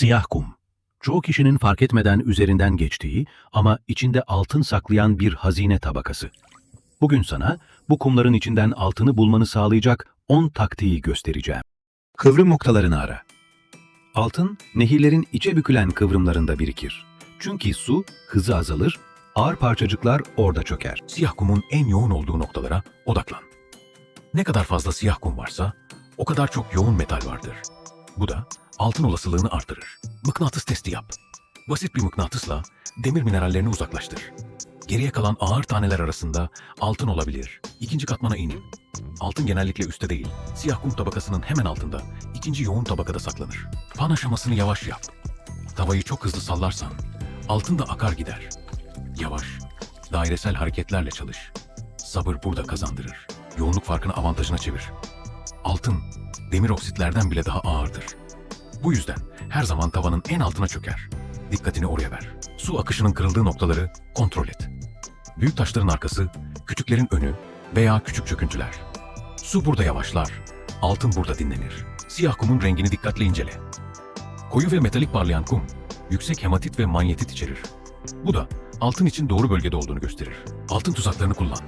Siyah kum. Çoğu kişinin fark etmeden üzerinden geçtiği ama içinde altın saklayan bir hazine tabakası. Bugün sana bu kumların içinden altını bulmanı sağlayacak 10 taktiği göstereceğim. Kıvrım noktalarını ara. Altın, nehirlerin içe bükülen kıvrımlarında birikir. Çünkü su hızı azalır, ağır parçacıklar orada çöker. Siyah kumun en yoğun olduğu noktalara odaklan. Ne kadar fazla siyah kum varsa o kadar çok yoğun metal vardır. Bu da altın olasılığını artırır. Mıknatıs testi yap. Basit bir mıknatısla demir minerallerini uzaklaştır. Geriye kalan ağır taneler arasında altın olabilir. İkinci katmana in. Altın genellikle üstte değil, siyah kum tabakasının hemen altında, ikinci yoğun tabakada saklanır. Pan aşamasını yavaş yap. Tavayı çok hızlı sallarsan, altın da akar gider. Yavaş, dairesel hareketlerle çalış. Sabır burada kazandırır. Yoğunluk farkını avantajına çevir. Altın, demir oksitlerden bile daha ağırdır. Bu yüzden her zaman tavanın en altına çöker. Dikkatini oraya ver. Su akışının kırıldığı noktaları kontrol et. Büyük taşların arkası, küçüklerin önü veya küçük çöküntüler. Su burada yavaşlar, altın burada dinlenir. Siyah kumun rengini dikkatle incele. Koyu ve metalik parlayan kum, yüksek hematit ve manyetit içerir. Bu da altın için doğru bölgede olduğunu gösterir. Altın tuzaklarını kullan.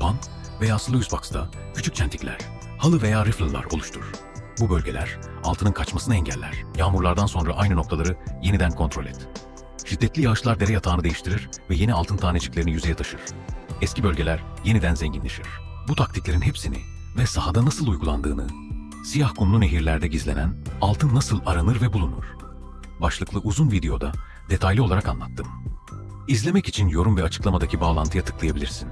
Pan veya sluice box'ta küçük çentikler, halı veya riffle'lar oluştur. Bu bölgeler altının kaçmasını engeller. Yağmurlardan sonra aynı noktaları yeniden kontrol et. Şiddetli yağışlar dere yatağını değiştirir ve yeni altın taneciklerini yüzeye taşır. Eski bölgeler yeniden zenginleşir. Bu taktiklerin hepsini ve sahada nasıl uygulandığını, siyah kumlu nehirlerde gizlenen altın nasıl aranır ve bulunur? Başlıklı uzun videoda detaylı olarak anlattım. İzlemek için yorum ve açıklamadaki bağlantıya tıklayabilirsin.